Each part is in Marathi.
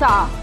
करायचा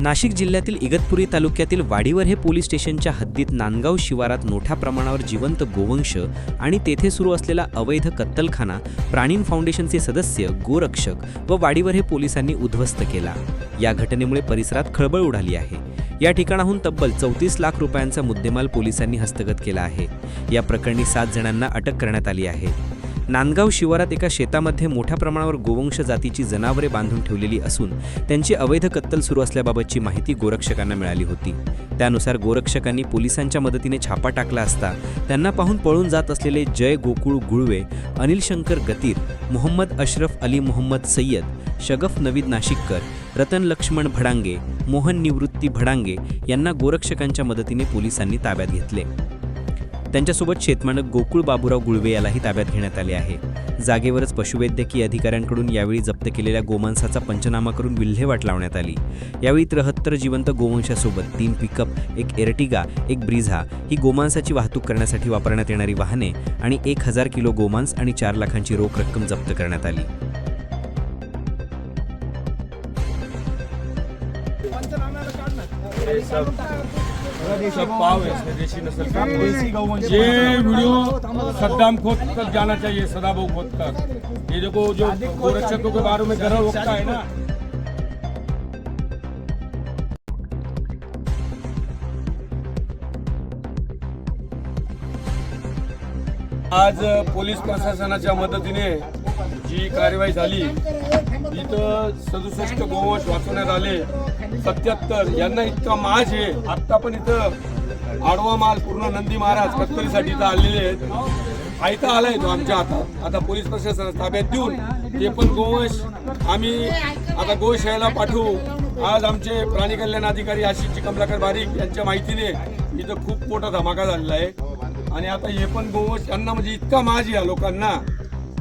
नाशिक जिल्ह्यातील इगतपुरी तालुक्यातील वाडीवर हे पोलीस स्टेशनच्या हद्दीत नांदगाव शिवारात मोठ्या प्रमाणावर जिवंत गोवंश आणि तेथे सुरू असलेला अवैध कत्तलखाना प्राणीन फाउंडेशनचे सदस्य गोरक्षक व वाडीवर हे पोलिसांनी उद्ध्वस्त केला. या घटनेमुळे परिसरात खळबळ उडाली आहे. या ठिकाणाहून तब्बल चौतीस लाख रुपयांचा मुद्देमाल पोलिसांनी हस्तगत केला आहे. या प्रकरणी सात जणांना अटक करण्यात आली आहे. नांदगाव शिवारात एका शेतामध्ये मोठ्या प्रमाणावर गोवंश जातीची जनावरे बांधून ठेवलेली असून त्यांची अवैध कत्तल सुरू असल्याबाबतची माहिती गोरक्षकांना मिळाली होती. त्यानुसार गोरक्षकांनी पोलिसांच्या मदतीने छापा टाकला असता त्यांना पाहून पळून जात असलेले जय गोकुळ गुळवे अनिल शंकर गतीर मोहम्मद अशरफ अली मोहम्मद सय्यद शगफ नवीद नाशिककर रतन लक्ष्मण भडांगे मोहन निवृत्ती भडांगे यांना गोरक्षकांच्या मदतीने पोलिसांनी ताब्यात घेतले. त्यांच्यासोबत शेतमानक गोकुळ बाबूराव गुळवे यालाही ताब्यात घेण्यात आले आहे. जागेवरच पशुवैद्यकीय अधिकाऱ्यांकडून यावेळी जप्त केलेल्या गोमांसाचा पंचनामा करून विल्हेवाट लावण्यात आली. यावेळी त्र्याहत्तर जिवंत गोवंशासोबत तीन पिकअप एक एर्टिगा एक ब्रिझा ही गोमांसाची वाहतूक करण्यासाठी वापरण्यात येणारी वाहने आणि एक हजार किलो गोमांस आणि चार लाखांची रोख रक्कम जप्त करण्यात आली. सब पाव है इसमें नस्ल का ये वीडियो सद्दाम खोद तक जाना चाहिए सदाबो खोद तक। ये देखो जो गोरक्षकों के बारे में गर्व होता है ना। आज पोलीस प्रशासनाच्या मदतीने जी कारवाई झाली इथं सदुसष्ट गोवंश वाचवण्यात आले. सत्याहत्तर यांना इतका माज आहे. आत्ता पण इथं आडवा माल पूर्ण नंदी महाराज कत्तलीसाठी इथं आलेले आहेत. आयता आलाय तो आमच्या हातात. आता पोलीस प्रशासनाला ताब्यात देऊन ते पण गोवंश आम्ही आता गोशाळेला पाठवू. आज आमचे प्राणी कल्याण अधिकारी आशिषजी कमलाकर बारीक यांच्या माहितीने इथं खूप मोठा धमाका झालेला आहे. आणि आता हे पण गोवंश यांना म्हणजे इतका माज या लोकांना.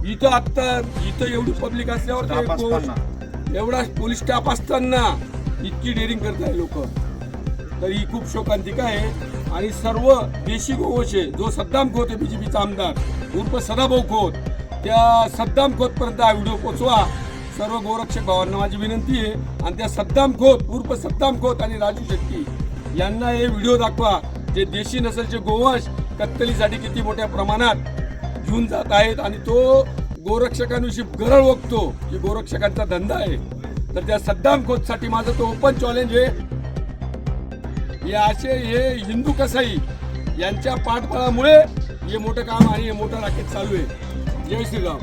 इथं आता इथं एवढी पब्लिक असल्यावर एवढा पोलीस स्टाफ असताना इतकी डेअरिंग करत आहे लोक. तर ही खूप शोकांतिका आहे. आणि सर्व देशी गोवंश आहे जो सद्दाम खोत आहे बीजेपीचा आमदार उर्फ सदाभाऊ खोत त्या सद्दाम खोत पर्यंत हा व्हिडिओ पोचवा. सर्व गोरक्षक भावांना माझी विनंती आहे. आणि त्या सद्दाम खोत उर्फ सद्दाम खोत आणि राजू शेट्टी यांना हे व्हिडिओ दाखवा. जे देशी नसलचे गोवंश कत्तलीसाठी किती मोठ्या प्रमाणात घेऊन जात आहेत. आणि तो गोरक्षकांविषयी गरळ ओकतो की गोरक्षकांचा धंदा आहे. तर त्या सद्दाम खोतसाठी माझं तो ओपन चॅलेंज आहे. हे असे हे हिंदू कसाई यांच्या पाठबळामुळे हे मोठं काम आणि हे मोठं राखेत चालू आहे. जय श्रीराम.